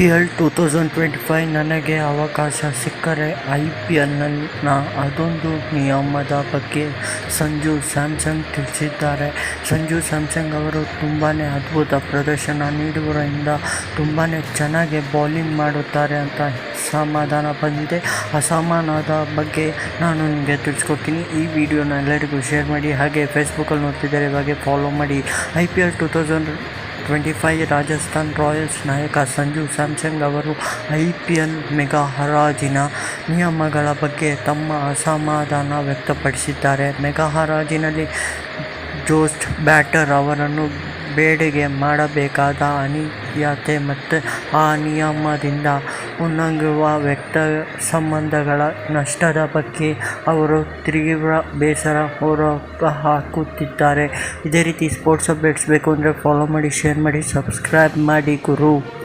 P L two thousand twenty five ನನಗೆ ಅವಕಾಶ ಸಿಕ್ಕರೆ ಐ ಪಿ ಎಲ್ನ ಅದೊಂದು ನಿಯಮದ ಬಗ್ಗೆ ಸಂಜು ಸ್ಯಾಮ್ಸಂಗ್ ತಿಳಿಸಿದ್ದಾರೆ. ಸಂಜು ಸ್ಯಾಮ್ಸಂಗ್ ಅವರು ತುಂಬಾ ಅದ್ಭುತ ಪ್ರದರ್ಶನ ನೀಡುವುದರಿಂದ ತುಂಬಾ ಚೆನ್ನಾಗಿ ಬೌಲಿಂಗ್ ಮಾಡುತ್ತಾರೆ ಅಂತ ಸಮಾಧಾನ ಬಂದಿದೆ. ಅಸಮಾನದ ಬಗ್ಗೆ ನಾನು ನಿಮಗೆ ತಿಳಿಸ್ಕೊಡ್ತೀನಿ. ಈ ವಿಡಿಯೋನ ಎಲ್ಲರಿಗೂ ಶೇರ್ ಮಾಡಿ. ಹಾಗೆ ಫೇಸ್ಬುಕ್ಕಲ್ಲಿ ನೋಡ್ತಿದ್ದಾರೆ ಇವಾಗೆ ಫಾಲೋ ಮಾಡಿ. I P L two thousand twenty five Rajasthan Royals ನಾಯಕ ಸಂಜು ಸ್ಯಾಮ್ಸಂಗ್ ಅವರು ಐ ಪಿ ಎಲ್ ಮೆಗಾ ಹರಾಜಿನ ನಿಯಮಗಳ ಬಗ್ಗೆ ತಮ್ಮ ಅಸಮಾಧಾನ ವ್ಯಕ್ತಪಡಿಸಿದ್ದಾರೆ. ಮೆಗಾ ಹರಾಜಿನಲ್ಲಿ ಜೋಸ್ಟ್ ಬ್ಯಾಟರ್ ಅವರನ್ನು ಬೇಡಿಕೆ ಮಾಡಬೇಕಾದ ಅನಿಯತೆ ಮತ್ತು ಆ ನಿಯಮದಿಂದ ಉಲ್ಲಂಘಿಸುವ ವ್ಯಕ್ತ ಸಂಬಂಧಗಳ ನಷ್ಟದ ಬಗ್ಗೆ ಅವರು ತೀವ್ರ ಬೇಸರ ಹೊರ ಹಾಕುತ್ತಿದ್ದಾರೆ ಇದೇ ರೀತಿ ಸ್ಪೋರ್ಟ್ಸ್ ಅಪ್ಡೇಟ್ಸ್ ಬೇಕು ಅಂದರೆ ಫಾಲೋ ಮಾಡಿ ಶೇರ್ ಮಾಡಿ ಸಬ್ಸ್ಕ್ರೈಬ್ ಮಾಡಿ ಗುರು.